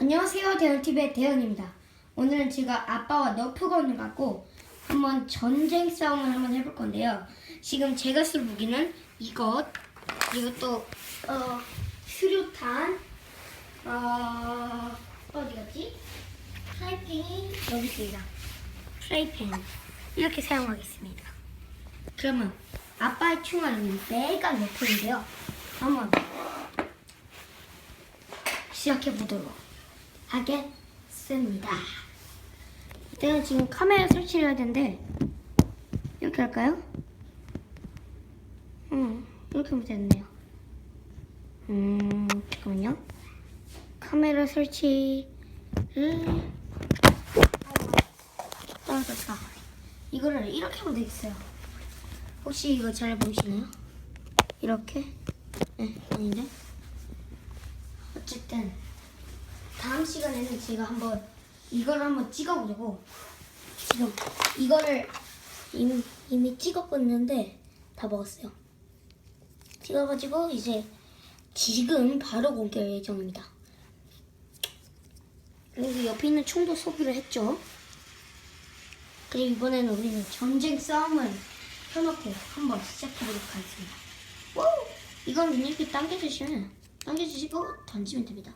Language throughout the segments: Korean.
안녕하세요 대현TV의 대현입니다. 오늘은 제가 아빠와 너프건을 갖고 한번 전쟁 싸움을 한번 해볼 건데요. 지금 제가 쓸 무기는 이것 또 어, 수류탄 어, 어디 갔지? 프라이팬이 여기 있습니다. 프라이팬 이렇게 사용하겠습니다. 그러면 아빠의 총알은 메가 너프인데요. 한번 시작해 보도록 하겠습니다. 이때는 지금 카메라 설치를 해야 되는데 이렇게 할까요? 음 이렇게 하면 됐네요. 음 잠깐만요. 카메라 설치를 떨어졌다. 이거를 이렇게 하면 되겠어요. 혹시 이거 잘 보이시나요? 이렇게? 네 아닌데. 어쨌든 다음 시간에는 제가 한번 이걸 한번 찍어보려고 지금 이거를 이미, 이미 찍었었는데 다 먹었어요. 찍어가지고 이제 지금 바로 공개할 예정입니다. 그리고 옆에 있는 총도 소비를 했죠. 그리고 이번에는 우리는 전쟁 싸움을 펴놓고 한번 시작해보도록 하겠습니다. 우! 이건 이렇게 당겨주시면 당겨주시고 던지면 됩니다.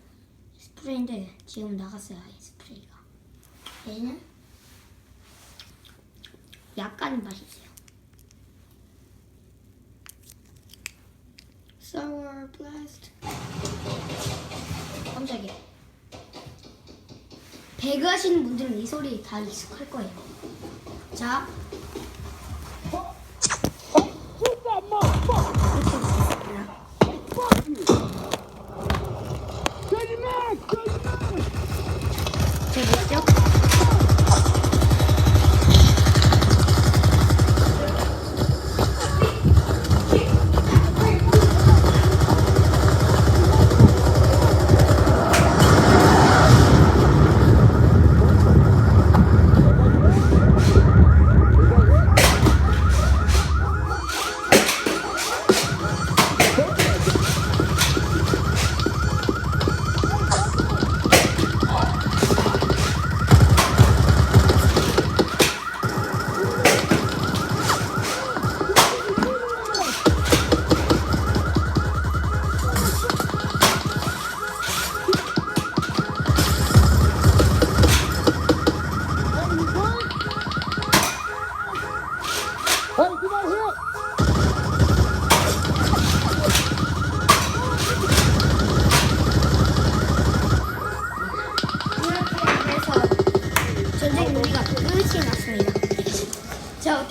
스프레이인데 지금 나갔어요 이 스프레이가. 얘는 약간 맛있어요. Sour blast. 깜짝이야. 배그 하시는 분들은 이 소리 다 익숙할 거예요. 자.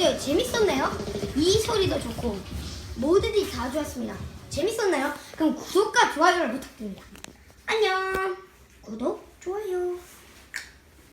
어때요? 재밌었나요? 이 소리도 좋고 모두들이 다 좋았습니다. 재밌었나요? 그럼 구독과 좋아요를 부탁드립니다. 안녕. 구독, 좋아요.